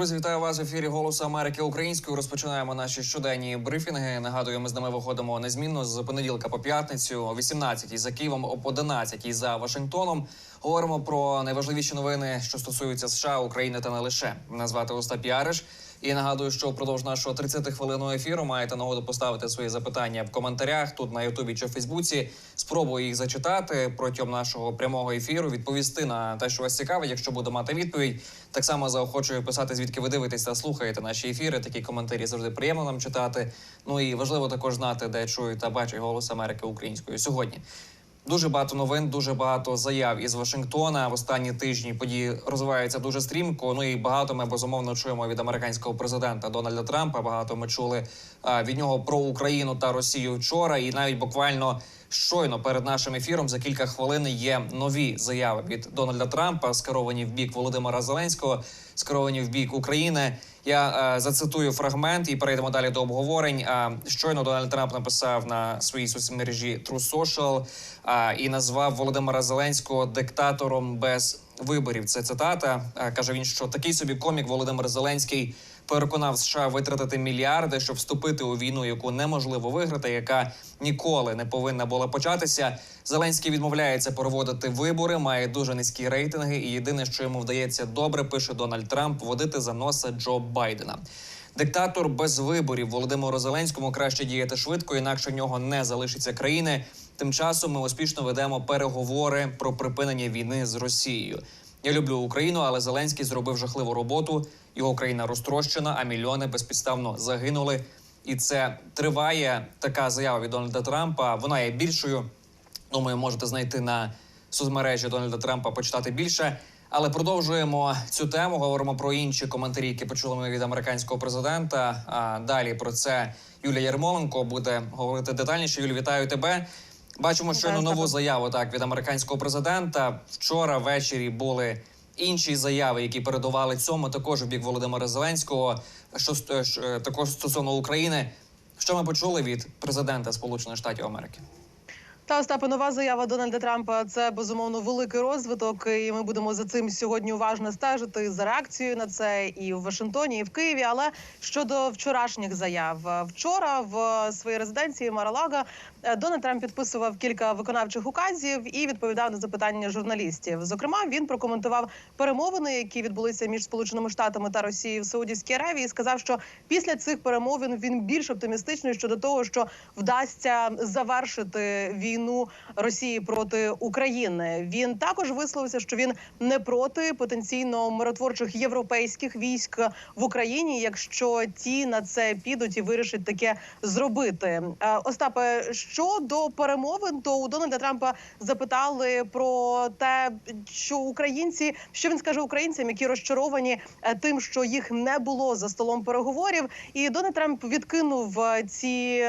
Друзі, вітаю вас в ефірі Голосу Америки українською. Розпочинаємо наші щоденні брифінги. Нагадую, ми з ними виходимо незмінно з понеділка по п'ятницю, о 18 за Києвом, об 11 за Вашингтоном. Говоримо про найважливіші новини, що стосуються США, України та не лише. назвати Остап Яриш. І нагадую, що впродовж нашого 30 хвилинного ефіру маєте нагоду поставити свої запитання в коментарях тут на Ютубі чи Фейсбуці. Спробую їх зачитати протягом нашого прямого ефіру, відповісти на те, що вас цікавить, якщо буду мати відповідь. Так само заохочую писати, звідки ви дивитесь та слухаєте наші ефіри. Такі коментарі завжди приємно нам читати. Ну і важливо також знати, де чують та бачать голос Америки українською сьогодні. Дуже багато новин, дуже багато заяв із Вашингтона. В останні тижні події розвиваються дуже стрімко. Ну і багато ми безумовно чуємо від американського президента Дональда Трампа. Багато ми чули від нього про Україну та Росію вчора, і навіть буквально. Щойно перед нашим ефіром за кілька хвилин є нові заяви від Дональда Трампа, скеровані в бік Володимира Зеленського, скеровані в бік України. Я е, зацитую фрагмент і перейдемо далі до обговорень. Е, щойно Дональд Трамп написав на своїй соцмережі True Social е, і назвав Володимира Зеленського диктатором без виборів. Це цитата. Е, каже він, що такий собі комік Володимир Зеленський переконав США витратити мільярди, щоб вступити у війну, яку неможливо виграти, яка ніколи не повинна була початися. Зеленський відмовляється проводити вибори, має дуже низькі рейтинги, і єдине, що йому вдається добре, пише Дональд Трамп, водити за носа Джо Байдена. Диктатор без виборів Володимиру Зеленському краще діяти швидко, інакше нього не залишиться країни. Тим часом ми успішно ведемо переговори про припинення війни з Росією. Я люблю Україну, але Зеленський зробив жахливу роботу. Його країна розтрощена, а мільйони безпідставно загинули. І це триває така заява від Дональда Трампа. Вона є більшою. Думаю, можете знайти на соцмережі Дональда Трампа почитати більше. Але продовжуємо цю тему. Говоримо про інші коментарі, які почули ми від американського президента. А далі про це Юлія Єрмоленко буде говорити детальніше. Юлі, вітаю тебе. Бачимо щойно нову заяву так від американського президента. Вчора ввечері були інші заяви, які передували цьому, також у бік Володимира Зеленського. Що ст- е, також стосовно України. Що ми почули від президента Сполучених Штатів Америки? Та Остапе, нова заява Дональда Трампа це безумовно великий розвиток, і ми будемо за цим сьогодні уважно стежити за реакцією на це і в Вашингтоні, і в Києві. Але щодо вчорашніх заяв, вчора в своїй резиденції Маралага е, Дональд Трамп підписував кілька виконавчих указів і відповідав на запитання журналістів. Зокрема, він прокоментував перемовини, які відбулися між Сполученими Штатами та Росією в Саудівській Аравії. і Сказав, що після цих перемовин він більш оптимістичний щодо того, що вдасться завершити війну Росії проти України. Він також висловився, що він не проти потенційно миротворчих європейських військ в Україні, якщо ті на це підуть і вирішать таке зробити. Е, Остапе, щодо перемовин, то у Дональда Трампа запитали про те, що українці, що він скаже українцям, які розчаровані е, тим, що їх не було за столом переговорів. І Дональд Трамп відкинув е, ці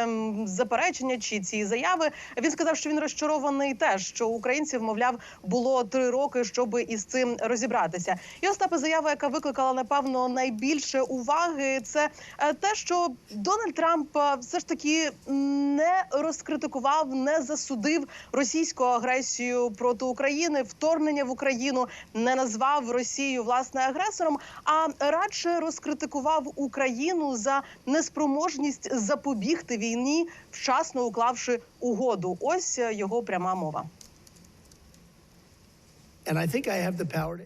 заперечення чи ці заяви. Він сказав, що він розчарований теж, що українців, мовляв, було три роки, щоб із цим розібратися. І Остапе заява, яка викликала напевно найбільше уваги, це е, те, що Дональд Трамп все ж таки не розкритикував, не засудив російську агресію проти України, вторгнення в Україну, не назвав Росію власне агресором, а радше розкритикував Україну за неспроможність запобігти війні, вчасно уклавши угоду. Ось е, його пряма мова.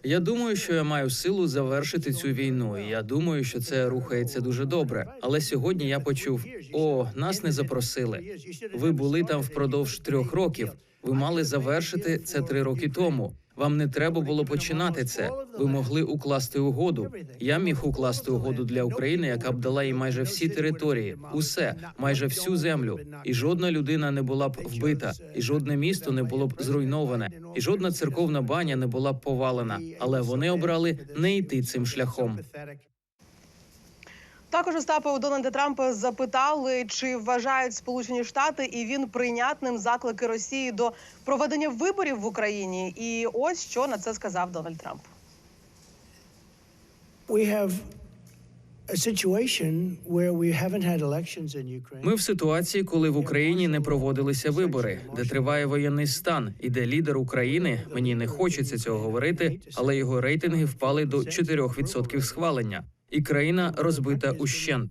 Я думаю, що я маю силу завершити цю війну. і Я думаю, що це рухається дуже добре. Але сьогодні я почув: о, нас не запросили. Ви були там впродовж трьох років. Ви мали завершити це три роки тому. Вам не треба було починати це. Ви могли укласти угоду. Я міг укласти угоду для України, яка б дала їй майже всі території, усе, майже всю землю. І жодна людина не була б вбита, і жодне місто не було б зруйноване, і жодна церковна баня не була б повалена. Але вони обрали не йти цим шляхом. Також Остапа у Дональда Трампа запитали, чи вважають Сполучені Штати і він прийнятним заклики Росії до проведення виборів в Україні. І ось що на це сказав Дональд Трамп. We have. Ми в ситуації, коли в Україні не проводилися вибори, де триває воєнний стан, і де лідер України мені не хочеться цього говорити, але його рейтинги впали до 4% схвалення. І країна розбита ущент.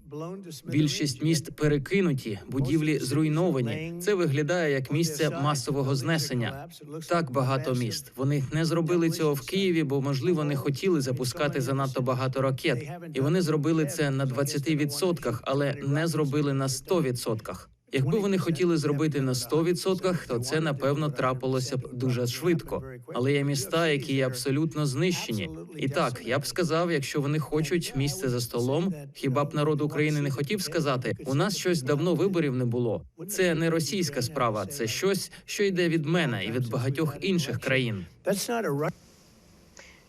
Більшість міст перекинуті, будівлі зруйновані. Це виглядає як місце масового знесення. Так багато міст. Вони не зробили цього в Києві, бо можливо не хотіли запускати занадто багато ракет. І вони зробили це на 20%, але не зробили на 100%. Якби вони хотіли зробити на 100%, то це напевно трапилося б дуже швидко. Але є міста, які є абсолютно знищені. І так, я б сказав, якщо вони хочуть місце за столом, хіба б народ України не хотів сказати, у нас щось давно виборів не було. Це не російська справа, це щось, що йде від мене і від багатьох інших країн.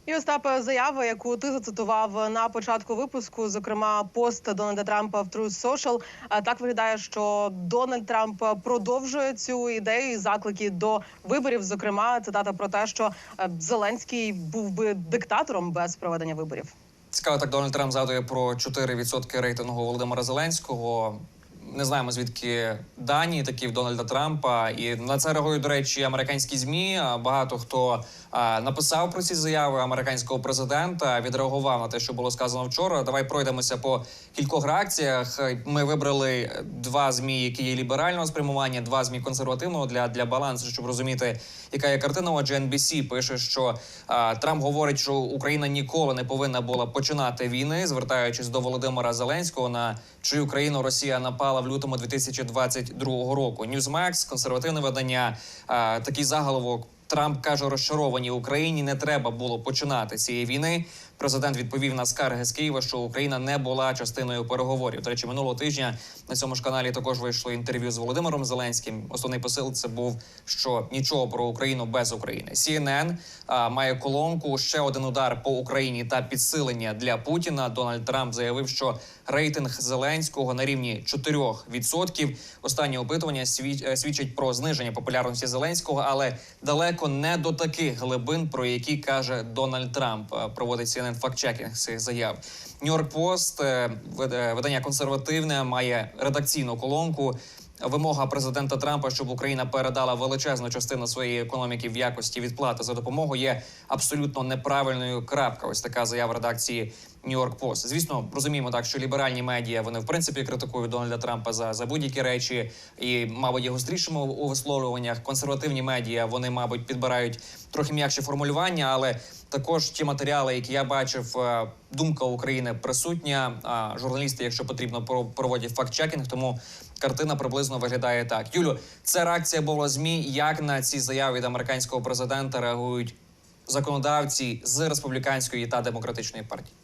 І Остапе, заява, яку ти зацитував на початку випуску, зокрема пост Дональда Трампа в Truth Social, так виглядає, що Дональд Трамп продовжує цю ідею і заклики до виборів. Зокрема, цитата про те, що е, Зеленський був би диктатором без проведення виборів. Цікаво, так Дональд Трамп згадує про 4% рейтингу Володимира Зеленського. Не знаємо звідки дані такі в Дональда Трампа, і на це реагують, до речі, американські змі. Багато хто написав про ці заяви американського президента. Відреагував на те, що було сказано вчора. Давай пройдемося по кількох реакціях. Ми вибрали два змі, які є ліберального спрямування, два змі консервативного для, для балансу, щоб розуміти, яка є картина. Отже, NBC пише, що Трамп говорить, що Україна ніколи не повинна була починати війни, звертаючись до Володимира Зеленського, на чию країну Росія напала в лютому 2022 року. Newsmax, консервативне видання, такий заголовок. Трамп каже, розчаровані Україні не треба було починати цієї війни. Президент відповів на скарги з Києва, що Україна не була частиною переговорів. До речі, минулого тижня на цьому ж каналі також вийшло інтерв'ю з Володимиром Зеленським. Основний посил це був, що нічого про Україну без України. CNN а, має колонку ще один удар по Україні та підсилення для Путіна. Дональд Трамп заявив, що рейтинг Зеленського на рівні 4%. Останні опитування е, свідчать про зниження популярності Зеленського, але далеко не до таких глибин, про які каже Дональд Трамп. Е, Проводить CNN фактчекінг цих заяв. Нью-Йорк Пост, е, е, видання консервативне, має редакційну колонку. Вимога президента Трампа, щоб Україна передала величезну частину своєї економіки в якості відплати за допомогу, є абсолютно неправильною. Крапка. Ось така заява редакції Нью-Йорк Пост. Звісно, розуміємо так, що ліберальні медіа вони в принципі критикують Дональда Трампа за, за будь-які речі, і мабуть є гострішими у- висловлюваннях. Консервативні медіа вони, мабуть, підбирають трохи м'якші формулювання, але також ті матеріали, які я бачив, е, думка України присутня. Журналісти, якщо потрібно, про- проводять факт-чекінг. Тому картина приблизно виглядає так. Юлю, це реакція була змі. Як на ці заяви від американського президента реагують законодавці з республіканської та демократичної партії?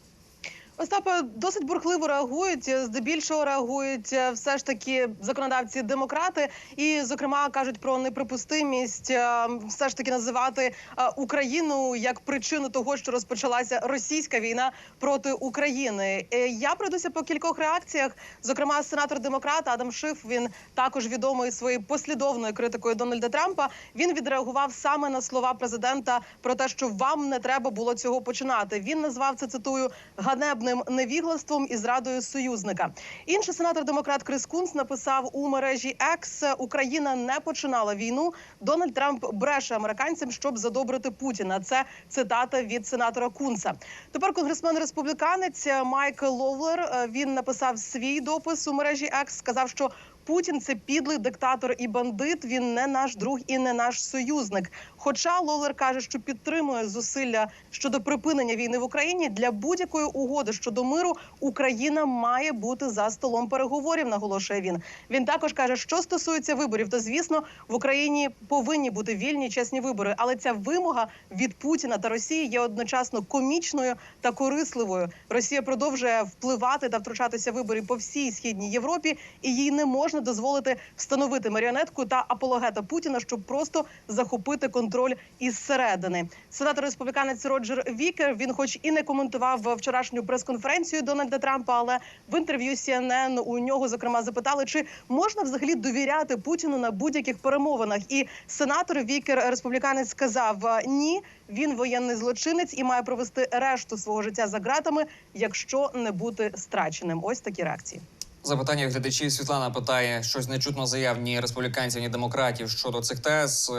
Остапе досить бурхливо реагують. Здебільшого реагують е, все ж таки законодавці демократи, і зокрема кажуть про неприпустимість е, все ж таки називати е, Україну як причину того, що розпочалася російська війна проти України. Я пройдуся по кількох реакціях. Зокрема, сенатор демократ Адам Шиф. Він також відомий своєю послідовною критикою Дональда Трампа. Він відреагував саме на слова президента про те, що вам не треба було цього починати. Він назвав це цитую ганебним невіглаством і зрадою союзника. Інший сенатор демократ Крис Кунс написав у мережі X Україна не починала війну. Дональд Трамп бреше американцям, щоб задобрити Путіна. Це цитата від сенатора Кунса. Тепер конгресмен республіканець Майк Ловлер е, він написав свій допис у мережі X, сказав, що Путін це підлий диктатор і бандит. Він не наш друг і не наш союзник. Хоча Ловлер каже, що підтримує зусилля щодо припинення війни в Україні для будь-якої угоди щодо миру Україна має бути за столом переговорів. Наголошує він. Він також каже, що стосується виборів, то звісно в Україні повинні бути вільні чесні вибори. Але ця вимога від Путіна та Росії є одночасно комічною та корисливою. Росія продовжує впливати та втручатися в вибори по всій східній Європі, і їй не можна дозволити встановити маріонетку та апологета Путіна, щоб просто захопити контроль із середини. Сенатор республіканець Роджер Вікер. Він, хоч і не коментував вчорашню прес-конференцію Дональда Трампа, але в інтерв'ю CNN у нього зокрема запитали, чи можна взагалі довіряти Путіну на будь-яких перемовинах. І сенатор Вікер республіканець сказав ні. Він воєнний злочинець і має провести решту свого життя за ґратами, якщо не бути страченим. Ось такі реакції. Запитання глядачів Світлана питає щось нечутно заяв ні республіканців, ні демократів щодо цих тез.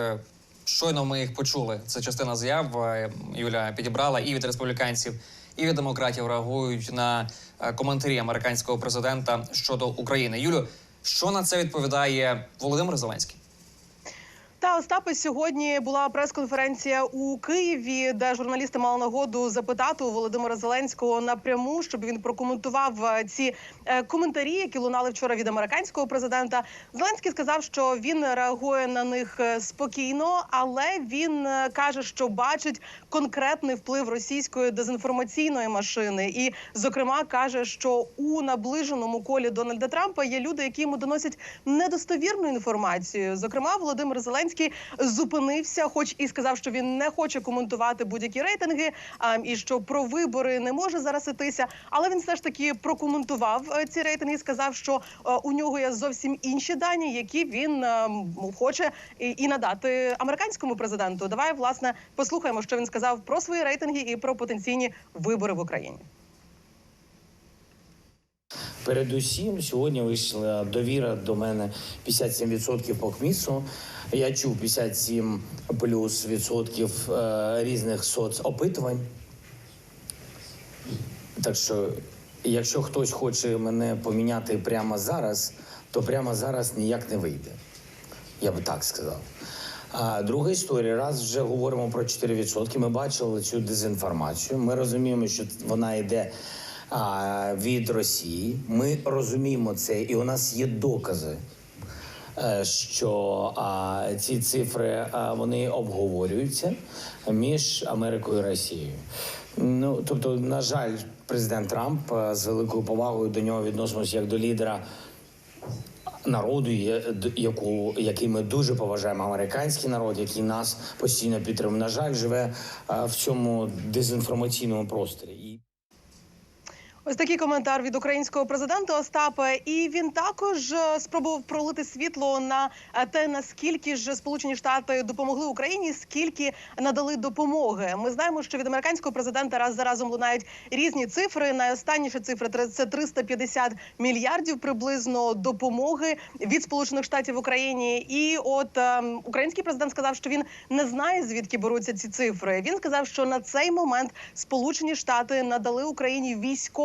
Щойно ми їх почули. Це частина заяв. е, Юля підібрала і від республіканців, і від демократів реагують на е, коментарі американського президента щодо України. Юлю, що на це відповідає Володимир Зеленський? Та Остапе сьогодні була прес-конференція у Києві, де журналісти мали нагоду запитати у Володимира Зеленського напряму, щоб він прокоментував е, ці е, коментарі, які лунали вчора від американського президента. Зеленський сказав, що він реагує на них е, спокійно, але він каже, що бачить конкретний вплив російської дезінформаційної машини, і, зокрема, каже, що у наближеному колі Дональда Трампа є люди, які йому доносять недостовірну інформацію. Зокрема, Володимир Зеленський зупинився, хоч і сказав, що він не хоче коментувати будь-які рейтинги, а, і що про вибори не може зараз ітися. Але він все ж таки прокоментував е, ці рейтинги. Сказав, що е, у нього є зовсім інші дані, які він е, хоче і надати американському президенту. Давай власне послухаємо, що він сказав про свої рейтинги і про потенційні вибори в Україні. Передусім, сьогодні вийшла довіра до мене 57% по КМІСу. Я чув 57 плюс відсотків е, різних соцопитувань. Так що, якщо хтось хоче мене поміняти прямо зараз, то прямо зараз ніяк не вийде. Я би так сказав. А друга історія, раз вже говоримо про 4%, ми бачили цю дезінформацію. Ми розуміємо, що вона йде від Росії. Ми розуміємо це, і у нас є докази, е, що ці цифри вони обговорюються між Америкою і Росією. Ну тобто, на жаль, президент Трамп е, з великою повагою до нього відносимося як до лідера народу, яку який ми дуже поважаємо, американський народ, який нас постійно підтримує. На жаль, живе е, в цьому дезінформаційному просторі. Ось такий коментар від українського президента Остапа. І він також е, спробував пролити світло на е, те, наскільки ж Сполучені Штати допомогли Україні, скільки надали допомоги. Ми знаємо, що від американського президента раз за разом лунають різні цифри. Найостанніша цифра тр- це 350 мільярдів приблизно допомоги від Сполучених Штатів Україні. І от е, український президент сказав, що він не знає звідки беруться ці цифри. Він сказав, що на цей момент Сполучені Штати надали Україні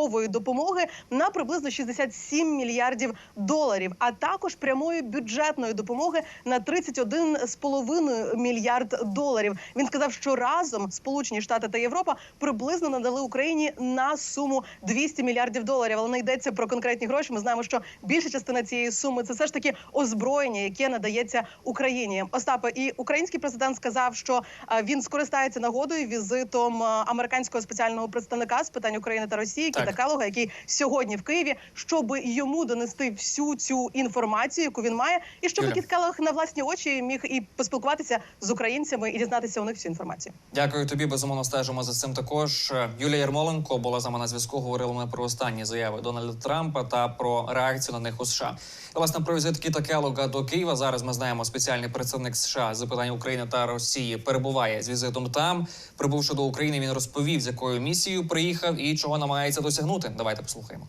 військової допомоги на приблизно 67 мільярдів доларів, а також прямої бюджетної допомоги на 31,5 мільярд доларів. Він сказав, що разом Сполучені Штати та Європа приблизно надали Україні на суму 200 мільярдів доларів. Але не йдеться про конкретні гроші. Ми знаємо, що більша частина цієї суми це все ж таки озброєння, яке надається Україні. Остапе, і український президент сказав, що е, він скористається нагодою візитом е, американського спеціального представника з питань України та Росії Так. Кіта який сьогодні в Києві, щоб йому донести всю цю інформацію, яку він має, і щоб. Кіт Келог на власні очі міг і поспілкуватися з українцями і дізнатися у них всю інформацію. Дякую тобі. Безумовно стежимо за цим. Також Юлія Ярмоленко була з нами на зв'язку. Говорили ми про останні заяви Дональда Трампа та про реакцію на них у США. І, власне про візит Кіта Келога до Києва. Зараз ми знаємо, спеціальний представник США з питань України та Росії перебуває з візитом там. Прибувши до України, він розповів, з якою місією приїхав і чого намагається досягнути. Давайте послухаємо.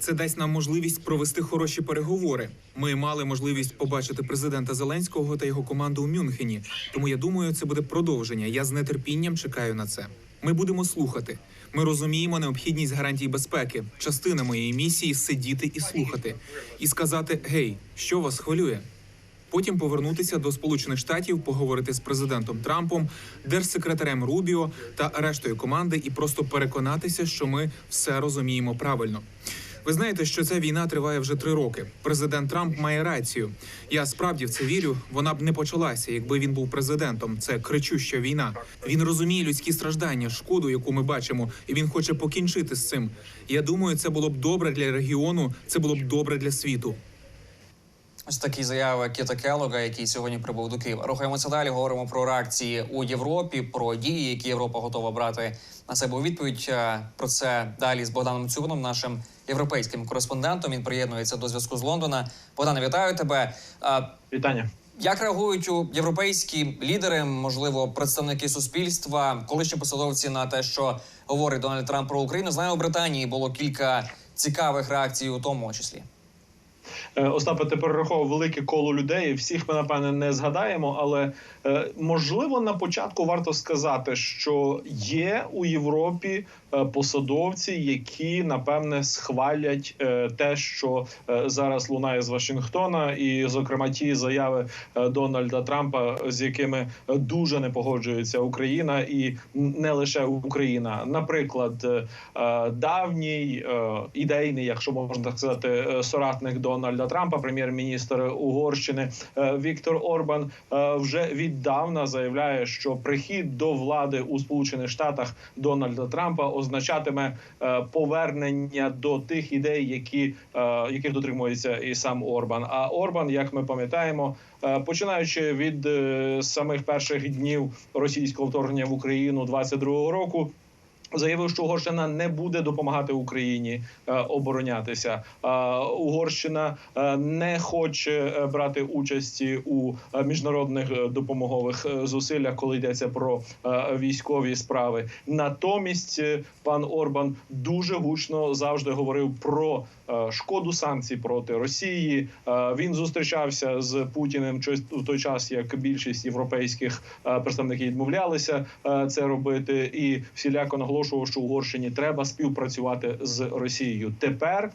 Це дасть нам можливість провести хороші переговори. Ми мали можливість побачити президента Зеленського та його команду у Мюнхені. Тому я думаю, це буде продовження. Я з нетерпінням чекаю на це. Ми будемо слухати. Ми розуміємо необхідність гарантій безпеки. Частина моєї місії сидіти і слухати, і сказати: Гей, що вас хвилює? Потім повернутися до Сполучених Штатів, поговорити з президентом Трампом, держсекретарем Рубіо та рештою команди, і просто переконатися, що ми все розуміємо правильно. Ви знаєте, що ця війна триває вже три роки. Президент Трамп має рацію. Я справді в це вірю. Вона б не почалася, якби він був президентом. Це кричуща війна. Він розуміє людські страждання, шкоду, яку ми бачимо, і він хоче покінчити з цим. Я думаю, це було б добре для регіону. Це було б добре для світу. Ось такі заяви Кіта Келога, який сьогодні прибув до Києва. Рухаємося далі. Говоримо про реакції у Європі, про дії, які Європа готова брати на себе у відповідь. Е, Про це далі з Богданом Цюбаном, нашим європейським кореспондентом. Він приєднується до зв'язку з Лондона. Богдане, вітаю тебе. Е, Вітання. Як реагують у європейські лідери, можливо, представники суспільства, колишні посадовці на те, що говорить Дональд Трамп про Україну? Знаю, у Британії було кілька цікавих реакцій, у тому числі. Е, Остапе, ти перераховував велике коло людей. Всіх ми напевне не згадаємо, але е, можливо на початку варто сказати, що є у Європі е, посадовці, які напевне схвалять те, що зараз лунає з Вашингтона, і зокрема ті заяви Дональда Трампа, з якими дуже не погоджується Україна, і не лише Україна. Наприклад, давній ідейний, якщо можна так сказати, соратник Дональда Трампа, прем'єр-міністр Угорщини е, Віктор Орбан, е, вже віддавна заявляє, що прихід до влади у Сполучених Штатах Дональда Трампа означатиме е, повернення до тих ідей, які яких дотримується і сам Орбан. А Орбан, як ми пам'ятаємо, починаючи від самих перших днів російського вторгнення в Україну 22-го року. Заявив, що Угорщина не буде допомагати Україні е, оборонятися. Е, Угорщина е, не хоче брати участі у міжнародних допомогових зусиллях, коли йдеться про військові справи. Натомість пан Орбан дуже гучно завжди говорив про шкоду санкцій проти Росії. Е, Він зустрічався з Путіним в той час, як більшість європейських е, представників відмовлялися е, це робити, і всіляко наголошував, що Угорщині треба співпрацювати з Росією. Тепер е,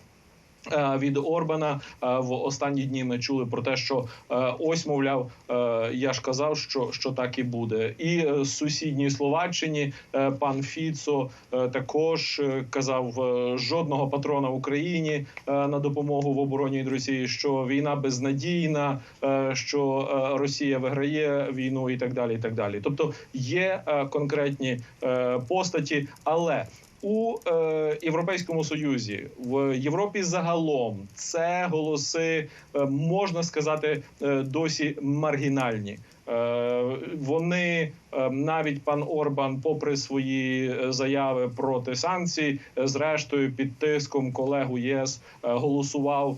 від Орбана е, в останні дні ми чули про те, що е, ось мовляв, е, я ж казав, що, що так і буде. І е, з сусідній Словаччині е, пан Фіцо е, також е, казав е, жодного патрона Україні е, на допомогу в обороні від Росії, що війна безнадійна, е, що е, Росія виграє війну і так далі. І так далі. Тобто є е, конкретні е, постаті, але у е, Європейському Союзі в Європі загалом це голоси е, можна сказати е, досі маргінальні. Е, вони навіть пан Орбан, попри свої заяви проти санкцій, зрештою під тиском колег у ЄС голосував,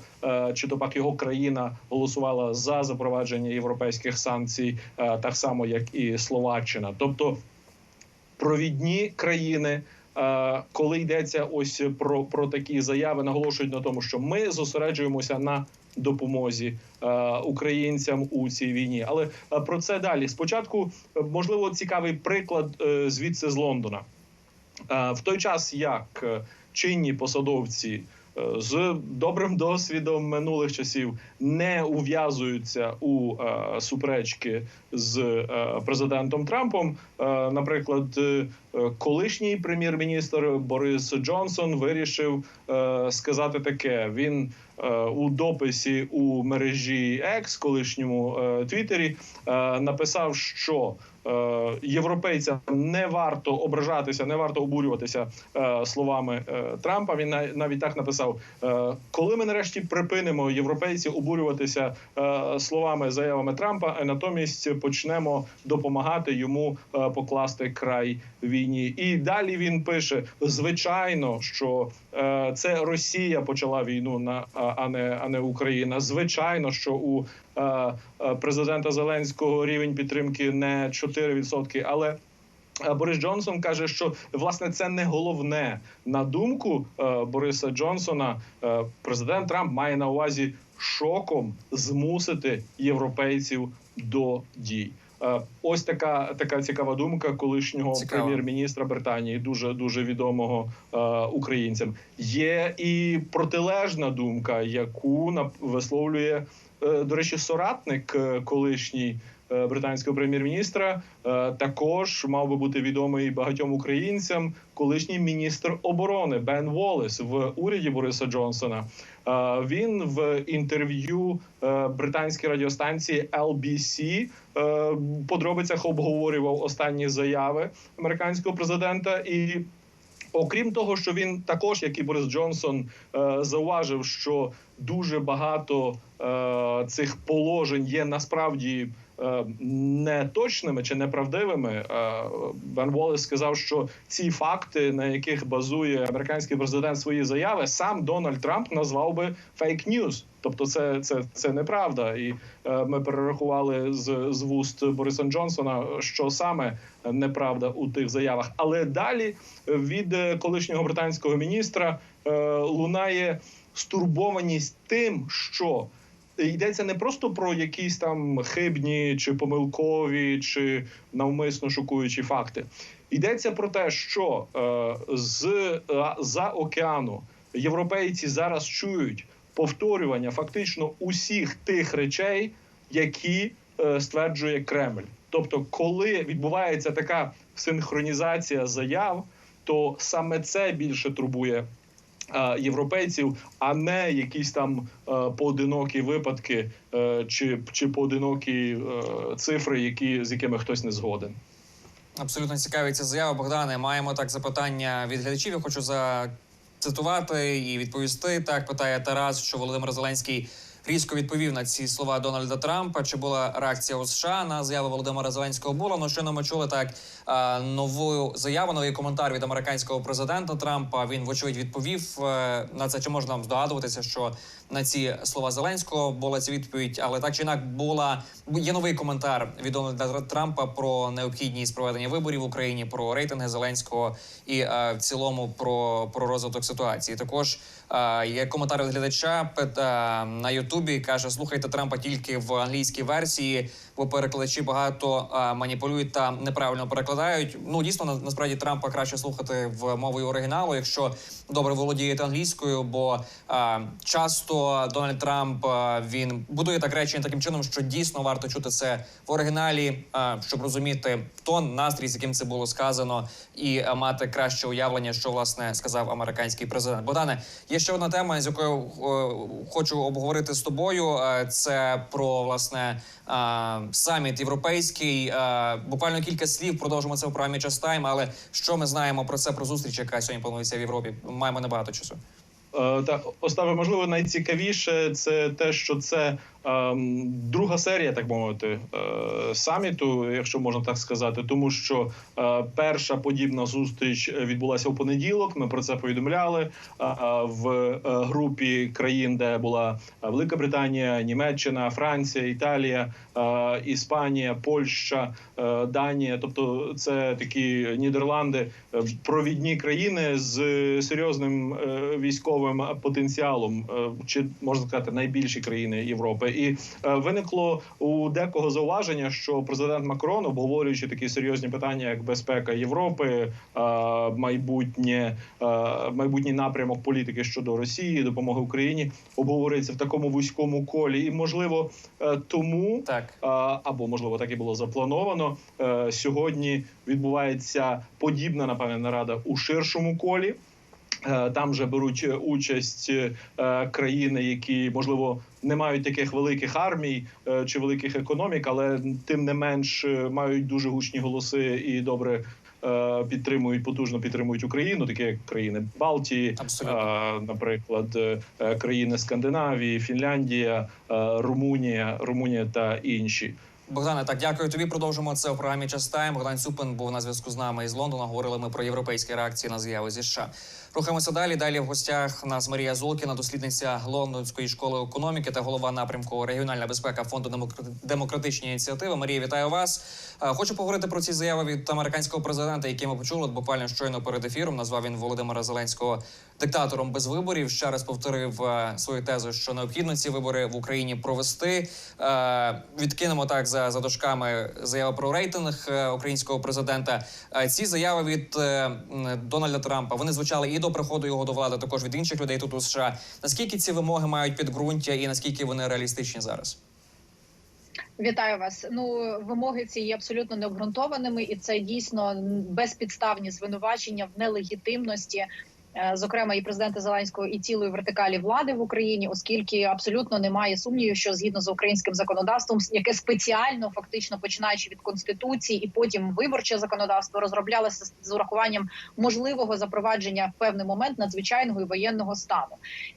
чи то пак його країна голосувала за запровадження європейських санкцій, так само як і Словаччина. Тобто провідні країни. Коли йдеться ось про, про такі заяви, наголошують на тому, що ми зосереджуємося на допомозі е, українцям у цій війні. Але е, про це далі. Спочатку, е, можливо, цікавий приклад звідси з Лондона. В той час, як чинні посадовці з добрим досвідом минулих часів не ув'язуються у е, суперечки з е, президентом Трампом. Е, наприклад, колишній прем'єр-міністр Борис Джонсон вирішив сказати таке: він у дописі у мережі X, колишньому Твіттері, написав, що європейцям не варто ображатися, не варто обурюватися е, словами е, Трампа. Він на- навіть так написав: е, коли ми нарешті припинимо європейці обурюватися е, словами заявами Трампа, а натомість почнемо допомагати йому е, покласти край війні. І далі він пише: звичайно, що е, це Росія почала війну на а- не а не Україна. Звичайно, що у е, е, президента Зеленського рівень підтримки не 4%, але е, Борис Джонсон каже, що власне це не головне на думку е, Бориса Джонсона. е, Президент Трамп має на увазі шоком змусити європейців до дій. Е, Ось така така цікава думка колишнього прем'єр-міністра Британії, дуже дуже відомого е, українцям. Є і протилежна думка, яку висловлює е, до речі, соратник колишній британського прем'єр-міністра, е, також мав би бути відомий багатьом українцям, колишній міністр оборони Бен Волес в уряді Бориса Джонсона. Е, Він в інтерв'ю е, британській радіостанції LBC е, в подробицях обговорював останні заяви американського президента і. Окрім того, що він також, як і Борис Джонсон, е, зауважив, що дуже багато е, цих положень є насправді е, неточними чи неправдивими. Е, Бен Волес сказав, що ці факти, на яких базує американський президент свої заяви, сам Дональд Трамп назвав би фейк ньюз. Тобто, це, це, це неправда, і е, ми перерахували з, з вуст Бориса Джонсона, що саме неправда у тих заявах. Але далі від е, колишнього британського міністра е, лунає стурбованість тим, що йдеться не просто про якісь там хибні чи помилкові, чи навмисно шокуючі факти. Йдеться про те, що е, з е, за океану європейці зараз чують повторювання фактично усіх тих речей, які е, стверджує Кремль. Тобто, коли відбувається така синхронізація заяв, то саме це більше турбує е, європейців, а не якісь там е, поодинокі випадки е, чи, чи поодинокі е, цифри, які з якими хтось не згоден. Абсолютно цікаві ця заява. Богдане, маємо так запитання від глядачів. Я хочу зацитувати і відповісти. Так питає Тарас, що Володимир Зеленський різко відповів на ці слова Дональда Трампа. Чи була реакція у США на заяву Володимира Зеленського? Була ну щойно ми чули так нову заяву, новий коментар від американського президента Трампа. Він вочевидь відповів е, на це. Чи можна здогадуватися, що на ці слова Зеленського була ця відповідь, але так чи інак була є новий коментар від Дональда Трампа про необхідність проведення виборів в Україні, про рейтинги Зеленського і е, в цілому про, про розвиток ситуації. Також є коментар від глядача на Ютубі. каже: слухайте Трампа тільки в англійській версії, перекладачі багато е, маніпулюють та неправильно перекладають. Ну дійсно на- насправді Трампа краще слухати в мовою оригіналу, якщо добре володієте англійською, бо е, часто Дональд Трамп е, він будує так речення таким чином, що дійсно варто чути це в оригіналі, щоб розуміти тон, настрій, з яким це було сказано, і мати краще уявлення, що власне сказав американський президент. Богдане, є ще одна тема, з якою хочу обговорити з тобою. Це про власне саміт європейський. Е, Буквально кілька слів продовжимо це в програмі час тайм. Але що ми знаємо про це про зустріч, яка сьогодні планується в Європі? Маємо небагато часу. Е, Та Остапе, можливо, найцікавіше це те, що це друга серія, так мовити, е, саміту, якщо можна так сказати, тому що е, перша подібна зустріч відбулася у понеділок. Ми про це повідомляли е, в групі країн, де була Велика Британія, Німеччина, Франція, Італія, Іспанія, Польща, Данія. Тобто, це такі Нідерланди, провідні країни з серйозним військовим потенціалом, чи можна сказати, найбільші країни Європи. І е, виникло у декого зауваження, що президент Макрон, обговорюючи такі серйозні питання, як безпека Європи, е, майбутнє е, майбутній напрямок політики щодо Росії, допомоги Україні, обговорюється в такому вузькому колі, і можливо е, тому Так. або можливо так і було заплановано. Е, Сьогодні відбувається подібна напевне нарада у ширшому колі. Е, Там же беруть е, участь е, країни, які можливо не мають таких великих армій чи великих економік, але тим не менш мають дуже гучні голоси і добре підтримують потужно підтримують Україну, такі як країни Балтії, Абсолютно. наприклад, країни Скандинавії, Фінляндія, Румунія, Румунія та інші. Богдане, так дякую тобі. Продовжимо це у програмі Час. Богдан Цупин був на зв'язку з нами із Лондона. Говорили ми про європейські реакції на заяви зі США. Рухаємося далі. Далі в гостях нас Марія Золкіна, дослідниця Лондонської школи економіки та голова напрямку регіональна безпека фонду «Демокра- демократичні ініціативи. Марія, вітаю вас. Хочу поговорити про ці заяви від американського президента, які ми почули буквально щойно перед ефіром. Назвав він Володимира Зеленського диктатором без виборів. Ще раз повторив е, свою тезу, що необхідно ці вибори в Україні провести. Е, Відкинемо так за, за дошками заяви про рейтинг е, українського президента. Ці заяви від Дональда Трампа вони звучали і до приходу його до влади, також від інших людей тут у США. Наскільки ці вимоги мають підґрунтя і наскільки вони реалістичні зараз? Вітаю вас. Ну вимоги ці є абсолютно необґрунтованими, і це дійсно безпідставні звинувачення в нелегітимності. Е, Зокрема, і президента Зеленського і цілої вертикалі влади в Україні, оскільки абсолютно немає сумнівів, що згідно з українським законодавством, яке спеціально фактично починаючи від конституції і потім виборче законодавство розроблялося з- урахуванням можливого запровадження в певний момент надзвичайного і воєнного стану.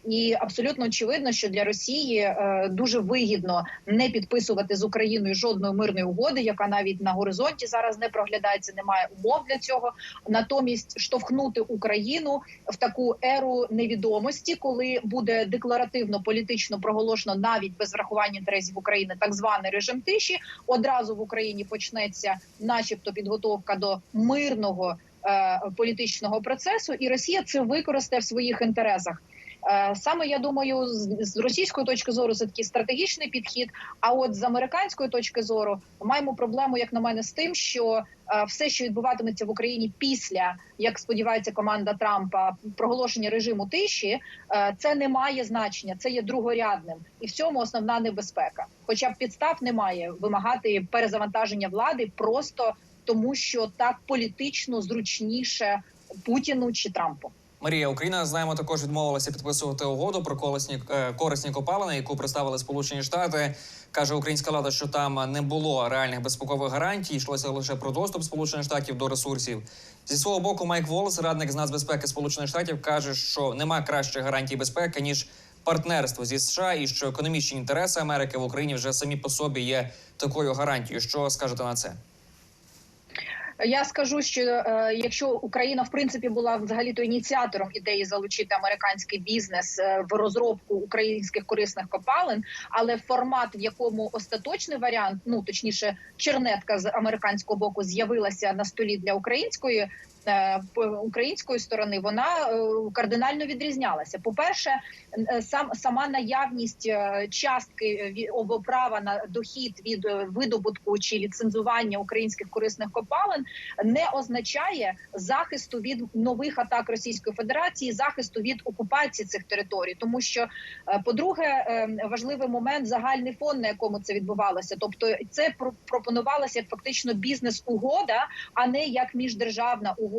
І абсолютно очевидно, що для Росії е, дуже вигідно не підписувати з Україною жодної мирної угоди, яка навіть на горизонті зараз не проглядається, немає умов для цього. Натомість штовхнути Україну в таку еру невідомості, коли буде декларативно політично проголошено навіть без врахування інтересів України так званий режим тиші. Одразу в Україні почнеться, начебто, підготовка до мирного е, політичного процесу, і Росія це використає в своїх інтересах. Е, Саме я думаю, з, російської точки зору це такий стратегічний підхід. А от з американської точки зору маємо проблему, як на мене, з тим, що е, все, що відбуватиметься в Україні після, як сподівається команда Трампа, проголошення режиму тиші, е, це не має значення, це є другорядним, і в цьому основна небезпека. Хоча б підстав немає вимагати перезавантаження влади просто тому, що так політично зручніше Путіну чи Трампу. Марія Україна знаємо також відмовилася підписувати угоду про колесні е, корисні копалини, яку представили Сполучені Штати. каже українська влада, що там не було реальних безпекових гарантій, йшлося лише про доступ Сполучених Штатів до ресурсів. Зі свого боку, Майк Волс, радник з нацбезпеки Сполучених Штатів, каже, що нема кращих гарантій безпеки ніж партнерство зі США, і що економічні інтереси Америки в Україні вже самі по собі є такою гарантією. Що скажете на це? Я скажу, що е, якщо Україна в принципі була взагалі то ініціатором ідеї залучити американський бізнес е, в розробку українських корисних копалин, але формат, в якому остаточний варіант, ну точніше, чернетка з американського боку з'явилася на столі для української. Е, Української сторони вона е, кардинально відрізнялася. По перше, сам сама наявність е, частки права на дохід від е, видобутку чи ліцензування українських корисних копалин не означає захисту від нових атак Російської Федерації, захисту від окупації цих територій, тому що, е, по-друге, е, важливий момент загальний фон, на якому це відбувалося. Тобто, це про- пропонувалося як фактично бізнес-угода, а не як міждержавна угода.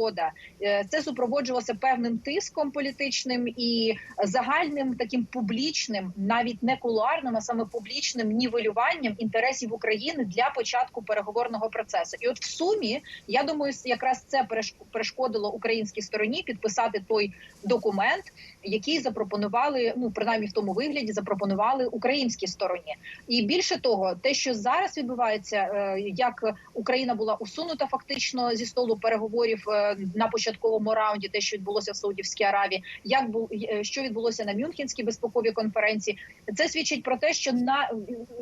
Е, Це супроводжувалося певним тиском політичним і загальним таким публічним, навіть не кулуарним, а саме публічним нівелюванням інтересів України для початку переговорного процесу. І от в сумі я думаю, якраз це переш- перешкодило українській стороні підписати той документ, який запропонували, ну принаймні в тому вигляді, запропонували українській стороні. І більше того, те, що зараз відбувається, е, як Україна була усунута фактично зі столу переговорів е, на початковому раунді, те, що відбулося в Саудівській Аравії, як бу- е, що відбулося на Мюнхенській безпековій конференції, це свідчить про те, що на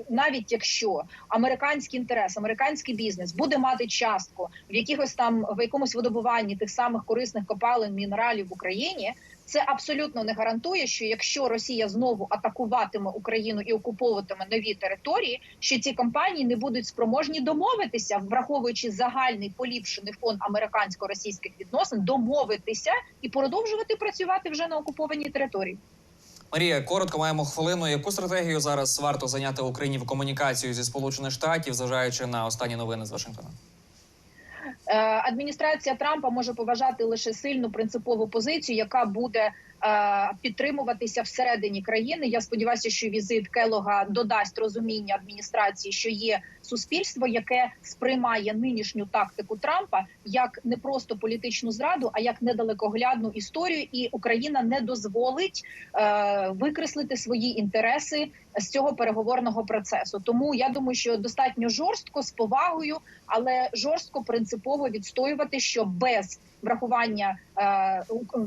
навіть якщо американський інтерес, американський бізнес буде мати частку в якихось там в якомусь видобуванні тих самих корисних копалин мінералів в Україні. Це абсолютно не гарантує, що якщо Росія знову атакуватиме Україну і окуповуватиме нові території, що ці компанії не будуть спроможні домовитися, враховуючи загальний поліпшений фон американсько-російських відносин, домовитися і продовжувати працювати вже на окупованій території. Марія, коротко маємо хвилину. Яку стратегію зараз варто зайняти Україні в комунікацію зі Сполучених Штатів, зважаючи на останні новини з Вашингтона? Е, адміністрація Трампа може поважати лише сильну принципову позицію, яка буде е, підтримуватися всередині країни. Я сподіваюся, що візит Келога додасть розуміння адміністрації, що є суспільство, яке сприймає нинішню тактику Трампа як не просто політичну зраду, а як недалекоглядну історію, і Україна не дозволить е, викреслити свої інтереси з цього переговорного процесу. Тому я думаю, що достатньо жорстко з повагою, але жорстко принципово відстоювати, що без врахування е,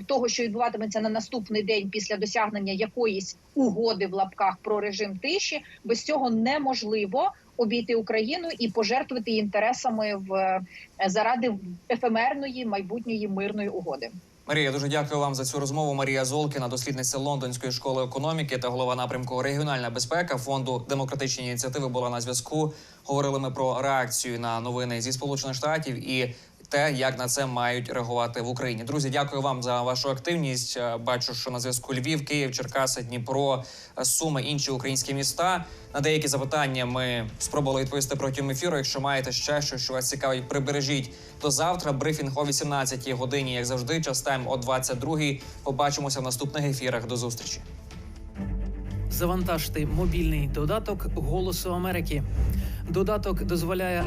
того, що відбуватиметься на наступний день після досягнення якоїсь угоди в лапках про режим тиші, без цього неможливо обійти Україну і пожертвувати її інтересами в е, заради ефемерної майбутньої мирної угоди. Марія, дуже дякую вам за цю розмову. Марія Золкіна, дослідниця Лондонської школи економіки та голова напрямку регіональна безпека фонду демократичні ініціативи була на зв'язку. Говорили ми про реакцію на новини зі Сполучених Штатів і те, як на це мають реагувати в Україні. Друзі, дякую вам за вашу активність. Е, Бачу, що на зв'язку Львів, Київ, Черкаси, Дніпро, е, Суми, інші українські міста. На деякі запитання ми спробували відповісти протягом ефіру. Якщо маєте ще щось, що вас цікавить, прибережіть до завтра. Брифінг о 18 годині, як завжди, час тайм о 22 Побачимося в наступних ефірах. До зустрічі. Завантажте мобільний додаток Голосу Америки. Додаток дозволяє